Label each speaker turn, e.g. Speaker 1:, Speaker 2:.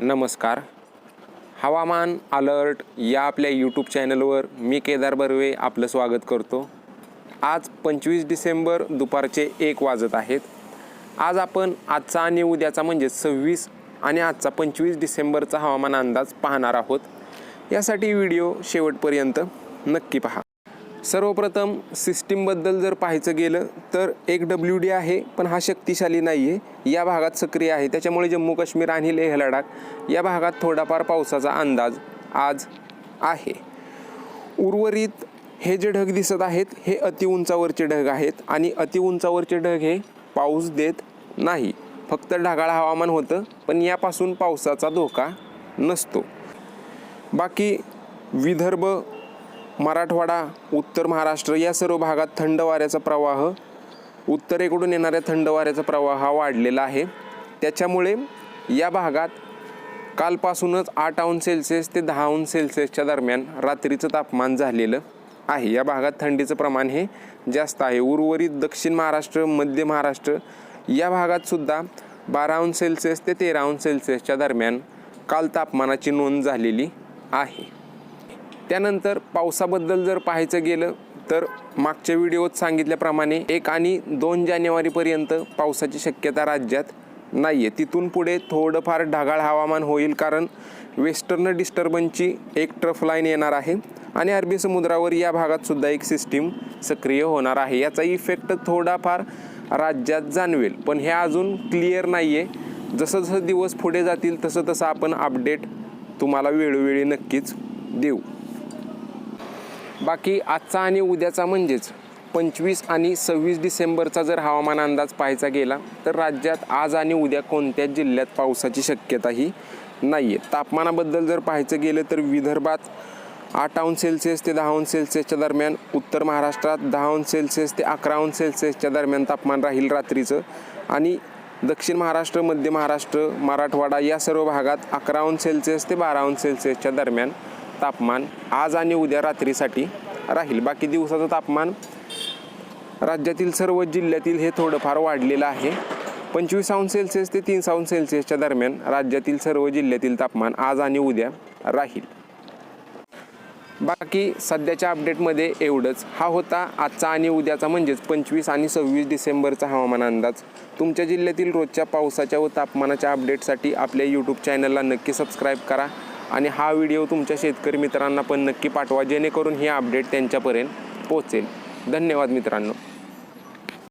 Speaker 1: नमस्कार. हवामान अलर्ट या आपल्या यूट्यूब चॅनलवर मी केदार बर्वे आपलं स्वागत करतो. आज पंचवीस डिसेंबर दुपारचे एक वाजत आहेत. आज आपण आजचा आणि उद्याचा म्हणजे सव्वीस आणि आजचा पंचवीस डिसेंबरचा हवामान अंदाज पाहणार आहोत. यासाठी व्हिडिओ शेवटपर्यंत नक्की पहा. सर्वप्रथम सिस्टीमबद्दल जर पाहायचं गेलं तर एक डब्ल्यू डी आहे पण हा शक्तिशाली नाही आहे या भागात सक्रिय आहे. त्याच्यामुळे जम्मू काश्मीर आणि लेह लडाख या भागात थोडाफार पावसाचा अंदाज आज आहे. उर्वरित हे जे ढग दिसत आहेत हे अतिउंचावरचे ढग आहेत आणि अतिउंचावरचे ढग हे पाऊस देत नाही. फक्त ढगाळ हवामान होतं पण यापासून पावसाचा धोका नसतो. बाकी विदर्भ मराठवाडा उत्तर महाराष्ट्र या सर्व भागात थंड वाऱ्याचा प्रवाह उत्तरेकडून येणाऱ्या थंड वाऱ्याचा प्रवाह हा वाढलेला आहे. त्याच्यामुळे या भागात कालपासूनच आठ अंश सेल्सिअस ते दहा अंश सेल्सिअसच्या दरम्यान रात्रीचं तापमान झालेलं आहे. या भागात थंडीचं प्रमाण हे जास्त आहे. उर्वरित दक्षिण महाराष्ट्र मध्य महाराष्ट्र या भागातसुद्धा बारा अंश सेल्सिअस ते तेरा अंश सेल्सिअसच्या दरम्यान काल तापमानाची नोंद झालेली आहे. त्यानंतर पावसाबद्दल जर पाहायचं गेलं तर मागच्या व्हिडिओत सांगितल्याप्रमाणे एक आणि दोन जानेवारीपर्यंत पावसाची शक्यता राज्यात नाही आहे तिथून पुढे थोडंफार ढगाळ हवामान होईल कारण वेस्टर्न डिस्टर्बन्सची एक ट्रफ लाईन येणार आहे आणि अरबी समुद्रावर या भागात सुद्धा एक सिस्टीम सक्रिय होणार आहे. याचा इफेक्ट थोडाफार राज्यात जाणवेल पण हे अजून क्लिअर नाही आहे जसं जसं दिवस पुढे जातील तसं तसं आपण अपडेट तुम्हाला वेळोवेळी नक्कीच देऊ. बाकी आजचा आणि उद्याचा म्हणजेच पंचवीस आणि सव्वीस डिसेंबरचा जर हवामान अंदाज पाहायचा गेला तर राज्यात आज आणि उद्या कोणत्याच जिल्ह्यात पावसाची शक्यताही नाही आहे तापमानाबद्दल जर पाहायचं गेलं तर विदर्भात आठ अंश सेल्सिअस ते दहा अंश सेल्सिअसच्या दरम्यान उत्तर महाराष्ट्रात दहा अंश सेल्सिअस ते अकरा अंश सेल्सिअसच्या दरम्यान तापमान राहील रात्रीचं आणि दक्षिण महाराष्ट्र मध्य महाराष्ट्र मराठवाडा या सर्व भागात अकरा अंश सेल्सिअस ते बारा अंश सेल्सिअसच्या दरम्यान तापमान आज आणि उद्या रात्रीसाठी राहील. बाकी दिवसाचं तापमान राज्यातील सर्व जिल्ह्यातील हे थोडंफार वाढलेलं आहे. पंचवीस अंश सेल्सिअस ते तीन अंश सेल्सिअसच्या दरम्यान राज्यातील सर्व जिल्ह्यातील तापमान आज आणि उद्या राहील. बाकी सध्याच्या अपडेटमध्ये एवढंच. हा होता आजचा आणि उद्याचा म्हणजेच पंचवीस आणि सव्वीस डिसेंबरचा हवामान अंदाज. तुमच्या जिल्ह्यातील रोजच्या पावसाच्या व तापमानाच्या अपडेटसाठी आपल्या यूट्यूब चॅनलला नक्की सबस्क्राईब करा. आणि हा व्हिडिओ तुमच्या शेतकरी मित्रांना पण नक्की पाठवा जेणेकरून ही अपडेट त्यांच्यापर्यंत पोहोचेल. धन्यवाद मित्रांनो.